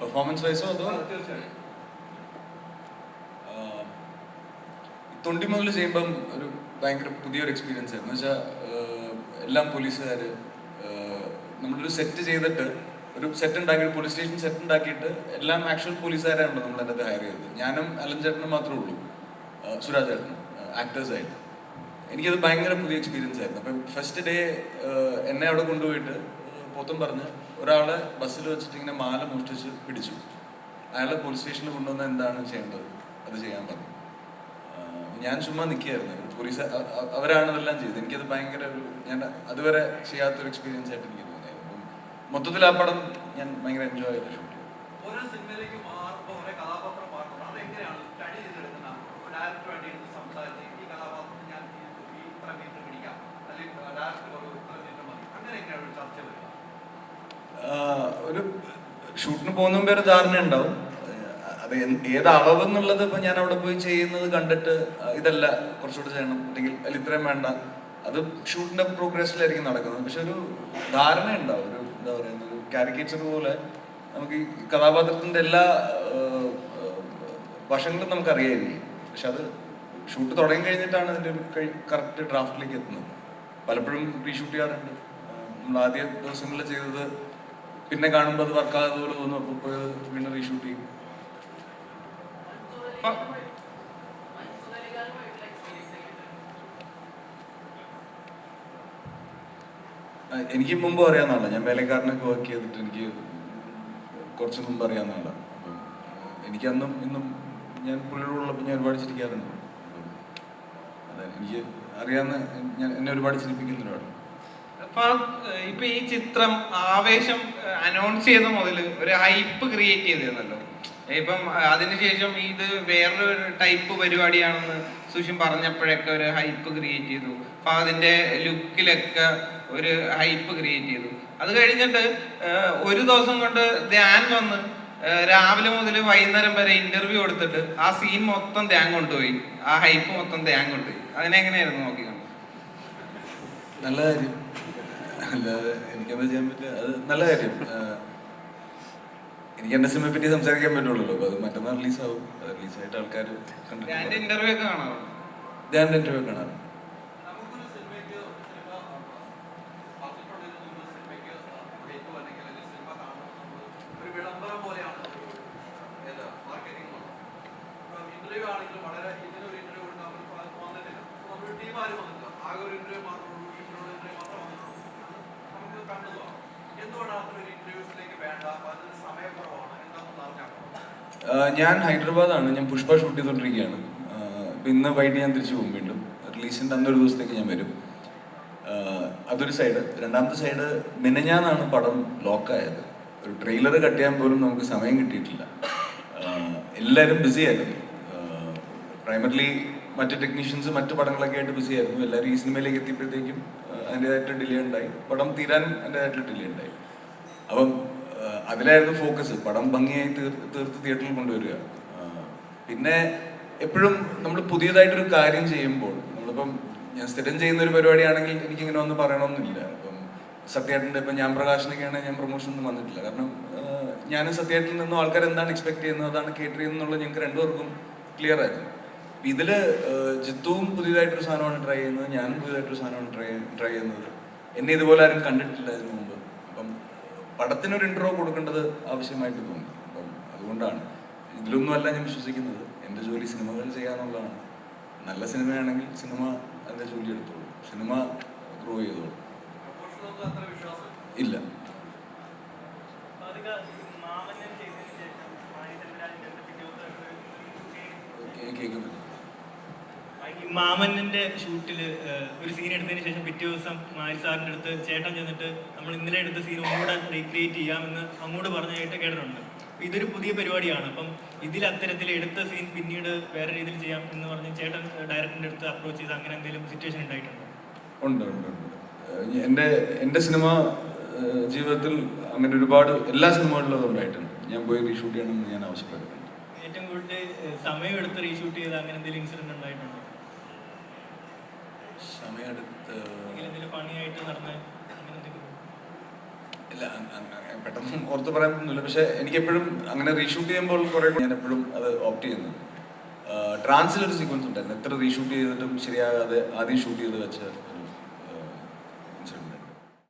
Performance വൈസോ അതോ? തീർച്ചയായും. തൊണ്ടി മുതൽ ചെയ്യുമ്പം ഒരു ഭയങ്കര പുതിയൊരു എക്സ്പീരിയൻസ് ആയിരുന്നു. വെച്ചാൽ എല്ലാം പോലീസുകാർ നമ്മളൊരു സെറ്റ് ചെയ്തിട്ട് ഒരു സെറ്റ് ഉണ്ടാക്കിയിട്ട് പോലീസ് സ്റ്റേഷൻ സെറ്റ് ഉണ്ടാക്കിയിട്ട് എല്ലാം ആക്ച്വൽ പോലീസുകാരാണല്ലോ നമ്മൾ അതിനകത്ത് ഹയർ ചെയ്തത്. ഞാനും അലൻ ചേട്ടനും മാത്രമേ ഉള്ളൂ. സുരാജ് ചേട്ടനും ആക്ടേഴ്സായിട്ട് എനിക്കത് ഭയങ്കര പുതിയ എക്സ്പീരിയൻസ് ആയിരുന്നു. അപ്പം ഫസ്റ്റ് ഡേ എന്നെ അവിടെ കൊണ്ടുപോയിട്ട് പോത്തും പറഞ്ഞ് ഒരാളെ ബസ്സിൽ വെച്ചിട്ട് ഇങ്ങനെ മാല മോഷ്ടിച്ച് പിടിച്ചു. അയാളെ പോലീസ് സ്റ്റേഷനിൽ കൊണ്ടുവന്ന എന്താണ് ചെയ്യേണ്ടത്? അത് ചെയ്യാൻ പറഞ്ഞു. ഞാൻ ചുമ്മാ നിൽക്കുകയായിരുന്നു പോലീസ് അവരാണ് ഇതെല്ലാം ചെയ്തത്. എനിക്കത് ഭയങ്കര ഒരു ഞാൻ അതുവരെ ചെയ്യാത്തൊരു എക്സ്പീരിയൻസ് ആയിട്ട് എനിക്ക് തോന്നിയായിരുന്നു. മൊത്തത്തിൽ ആ പടം ഞാൻ ഭയങ്കര എൻജോയ് ചെയ്ത് ഷൂട്ട് ചെയ്തു ഒരു ഷൂട്ടിന് പോകുന്ന ഒരു ധാരണ ഉണ്ടാവും. അത് ഏത് അളവ് എന്നുള്ളത് ഇപ്പൊ ഞാൻ അവിടെ പോയി ചെയ്യുന്നത് കണ്ടിട്ട് ഇതല്ല കുറച്ചുകൂടെ ചെയ്യണം. അല്ലെങ്കിൽ അല്ല ഇത്രയും വേണ്ട. അത് ഷൂട്ടിന്റെ പ്രോഗ്രസ്സിലായിരിക്കും നടക്കുന്നത്. പക്ഷെ ഒരു ധാരണ ഉണ്ടാവും. ഒരു എന്താ പറയുന്ന ഒരു കാരിക്കേച്ചർ പോലെ നമുക്ക് ഈ കഥാപാത്രത്തിന്റെ എല്ലാ വശങ്ങളും നമുക്ക് അറിയായിരിക്കും പക്ഷെ അത് ഷൂട്ട് തുടങ്ങി കഴിഞ്ഞിട്ടാണ് അതിന്റെ ഒരു കറക്റ്റ് ഡ്രാഫ്റ്റിലേക്ക് എത്തുന്നത്. പലപ്പോഴും റീഷൂട്ട് ചെയ്യാറുണ്ട്. നമ്മൾ ആദ്യ ദിവസങ്ങളിൽ ചെയ്തത് പിന്നെ കാണുമ്പോൾ അത് വർക്കാകാതെ പോലെ തോന്നും. അപ്പോൾ പോയി വീണ്ടും റീഷൂട്ട് ചെയ്യും. എനിക്ക് മുമ്പ് അറിയാന്നല്ല ഞാൻ വേലക്കാരനൊക്കെ വർക്ക് ചെയ്തിട്ട് എനിക്ക് കുറച്ച് മുമ്പ് അറിയാന്നല്ല അപ്പം എനിക്ക് അന്നും ഇന്നും ഞാൻ പുള്ളിയോടുള്ളപ്പോൾ ഞാൻ ഒരുപാട് ചിരിക്കാറുണ്ട്. അതെ എനിക്ക് അറിയാവുന്ന ഞാൻ എന്നെ ഒരുപാട് ചിരിപ്പിക്കുന്ന ഒരാളാണ്. അപ്പൊ ഇപ്പൊ ഈ ചിത്രം ആവേശം അനൗൺസ് ചെയ്ത മുതൽ ഒരു ഹൈപ്പ് ക്രിയേറ്റ് ചെയ്തിരുന്നല്ലോ. ഇപ്പം അതിനുശേഷം ഇത് വേറൊരു ടൈപ്പ് പരിപാടിയാണെന്ന് സുഷിൻ പറഞ്ഞപ്പോഴൊക്കെ ഒരു ഹൈപ്പ് ക്രിയേറ്റ് ചെയ്തു. അപ്പൊ അതിന്റെ ലുക്കിലൊക്കെ ഒരു ഹൈപ്പ് ക്രിയേറ്റ് ചെയ്തു. അത് കഴിഞ്ഞിട്ട് ഒരു ദിവസം കൊണ്ട് ധ്യാൻ വന്ന് രാവിലെ മുതൽ വൈകുന്നേരം വരെ ഇന്റർവ്യൂ കൊടുത്തിട്ട് ആ സീൻ മൊത്തം ധ്യാൻ കൊണ്ടുപോയി. ആ ഹൈപ്പ് മൊത്തം ധ്യാൻ കൊണ്ടുപോയി. അതിനെങ്ങനെയായിരുന്നു നോക്കിക്കണ്ടത് നല്ല കാര്യം. അല്ലാതെ എനിക്കെന്താ ചെയ്യാൻ പറ്റില്ല അത് നല്ല കാര്യം. എനിക്ക് എന്റെ സിനിമയെ പറ്റി സംസാരിക്കാൻ പറ്റുള്ളൂ. അപ്പൊ അത് മറ്റന്നാൾ റിലീസാവും. അത് റിലീസായിട്ട് ആൾക്കാർ ഇന്റർവ്യൂ ഒക്കെ കാണാറുണ്ട്? ധ്യാൻ ഇന്റർവ്യൂ കാണാം നമുക്കൊരു സിനിമയ്ക്ക് ഒരു സിനിമ പറഞ്ഞിട്ടുണ്ടെങ്കിൽ ഒരു സിനിമയ്ക്ക് ഹൈപ്പ് അല്ലെങ്കിൽ ഒരു സിനിമ കാണുമ്പോൾ നമ്മൾ ഒരു വിളംബരം പോലെയാണ് ഏത് മാർക്കറ്റിംഗ് ഇപ്പം ഇന്റർവ്യൂ ആണെങ്കിലും വളരെ ഇതിനൊരു ഇന്റർവ്യൂ കൊടുക്കാൻ നമ്മൾ വന്നിട്ടില്ല. ടീം ആരും വന്നിട്ടില്ല. ആകെ ഒരു ഇന്റർവ്യൂ മാത്രമേ ഉള്ളൂ ഇതിനുള്ള ഇന്റർവ്യൂ മാത്രമേ വന്നിട്ടുള്ളൂ അത് നമുക്ക് കണ്ടതാണ് എന്തുകൊണ്ടാണ് അത്ര ഇന്റർവ്യൂസിലേക്ക് വേണ്ട? ഞാൻ ഹൈദരാബാദാണ്. ഞാൻ പുഷ്പ ഷൂട്ട് ഇപ്പൊ ഇന്ന് വൈകിട്ട് ഞാൻ തിരിച്ചു പോകും വീണ്ടും. റിലീസിന്റെ അന്നൊരു ദിവസത്തേക്ക് ഞാൻ വരും. അതൊരു സൈഡ് രണ്ടാമത്തെ സൈഡ് മിനഞ്ഞാന്നാണ് പടം ലോക്കായത്. ഒരു ട്രെയിലർ കട്ട് ചെയ്യാൻ പോലും നമുക്ക് സമയം കിട്ടിയിട്ടില്ല. എല്ലാവരും ബിസി ആയിരുന്നു. പ്രൈമറിലി മറ്റ് ടെക്നീഷ്യൻസ് മറ്റു പടങ്ങളൊക്കെ ആയിട്ട് ബിസി ആയിരുന്നു. എല്ലാവരും ഈ സിനിമയിലേക്ക് എത്തിയപ്പോഴത്തേക്കും അതിന്റെതായിട്ട് ഡിലേ ഉണ്ടായി. പടം തീരാൻ അതിന്റെതായിട്ട് ഡിലേ ഉണ്ടായി. അപ്പം അതിലായിരുന്നു ഫോക്കസ്. പടം ഭംഗിയായി തീർത്ത് തിയേറ്ററിൽ കൊണ്ടുവരിക. പിന്നെ എപ്പോഴും നമ്മൾ പുതിയതായിട്ടൊരു കാര്യം ചെയ്യുമ്പോൾ നമ്മളിപ്പം ഞാൻ സ്ഥിരം ചെയ്യുന്ന ഒരു പരിപാടിയാണെങ്കിൽ എനിക്കിങ്ങനെ ഒന്ന് പറയണമെന്നില്ല ഇപ്പം സത്യേട്ടന്റെ ഇപ്പം ഞാൻ പ്രകാശനൊക്കെയാണ് ഞാൻ പ്രൊമോഷൻ ഒന്നും വന്നിട്ടില്ല. കാരണം ഞാനും സത്യേട്ടിൽ നിന്നും ആൾക്കാർ എന്താണ് എക്സ്പെക്ട് ചെയ്യുന്നത് അതാണ് കേട്ടറിയുന്നുള്ളത് ഞങ്ങൾക്ക് രണ്ടുപേർക്കും ക്ലിയർ ആയിരുന്നു. ഇതിൽ ജിത്തുവും പുതിയതായിട്ടൊരു സാധനമാണ് ട്രൈ ചെയ്യുന്നത് ഞാനും പുതിയതായിട്ടൊരു സാധനമാണ് ട്രൈ ട്രൈ ചെയ്യുന്നത്. എന്നെ ഇതുപോലെ ആരും കണ്ടിട്ടില്ല ഇതിനു മുമ്പ്. അപ്പം പടത്തിനൊരു ഇൻട്രോ കൊടുക്കേണ്ടത് ആവശ്യമായിട്ട് തോന്നി. അപ്പം അതുകൊണ്ടാണ്. ഇതിലൊന്നുമല്ല ഞാൻ വിശ്വസിക്കുന്നത്. എന്റെ ജോലി സിനിമകൾ ചെയ്യാന്നുള്ളതാണ്. നല്ല സിനിമയാണെങ്കിൽ സിനിമ അതിന്റെ ജോലി എടുത്തോളൂ. സിനിമ ഗ്രോ ചെയ്തോളൂ. ഇല്ല അധിക മാമന്യം ചെയ്തതിന് ശേഷം മാണിസെൽവരാജിന്റെ അടുത്ത് പിറ്റേ ദിവസം കേ- കേൾക്കുന്നില്ല ഈ മാമന്നന്റെ ഷൂട്ടിൽ ഒരു സീൻ എടുത്തതിന് ശേഷം പിറ്റേ ദിവസം മാരി സാറിന്റെ അടുത്ത് ചേട്ടൻ ചെന്നിട്ട് നമ്മൾ ഇന്നലെ എടുത്ത സീൻ ഒന്നുകൂടെ റീക്രിയേറ്റ് ചെയ്യാമെന്ന് അങ്ങോട്ട് പറഞ്ഞായിട്ട് കേട്ടിട്ടുണ്ട്. ഇതൊരു പുതിയ പരിപാടിയാണ്. അപ്പം ഇതിൽ അത്തരത്തിൽ എടുത്ത സീൻ പിന്നീട് വേറെ രീതിയിൽ ചെയ്യാം എന്ന് പറഞ്ഞ് ചേട്ടൻ ഡയറക്ടറിന്റെ അടുത്ത് അപ്രോച്ച് ചെയ്ത് അങ്ങനെ എന്തെങ്കിലും സിറ്റുവേഷൻ ഉണ്ടായിട്ടുണ്ടോ? ഉണ്ട് ഉണ്ട് ഉണ്ട്. എന്റെ എന്റെ എന്റെ സിനിമ ജീവിതത്തിൽ അങ്ങനെ ഒരുപാട് എല്ലാ സിനിമകളിലും അത് ഉണ്ടായിട്ടുണ്ട്. ഞാൻ പോയി റീഷൂട്ട് ചെയ്യണമെന്ന് ഞാൻ ആവശ്യപ്പെട്ടിട്ടുണ്ട്. ഏറ്റവും കൂടുതൽ സമയം എടുത്ത് റീഷൂട്ട് ചെയ്ത് അങ്ങനെ എന്തെങ്കിലും ഇൻസിഡന്റ് ഉണ്ടായിട്ടുണ്ടോ സമയമെടുത്ത് അല്ലെങ്കിൽ എന്തെങ്കിലും പണിയായിട്ട് നടന്ന ഇല്ല പെട്ടെന്ന് ഓർത്ത് പറയാനൊന്നുമില്ല പക്ഷെ എനിക്ക് എപ്പോഴും അങ്ങനെ റീഷൂട്ട് ചെയ്യുമ്പോൾ കുറെ ഞാൻ എപ്പോഴും അത് ഓപ്റ്റ് ചെയ്യുന്നു. ട്രാൻസിലൊരു സീക്വൻസ് ഉണ്ടായിരുന്നു. എത്ര റീഷൂട്ട് ചെയ്തിട്ടും ശരിയാകാതെ ആദ്യം ഷൂട്ട് ചെയ്ത് വെച്ച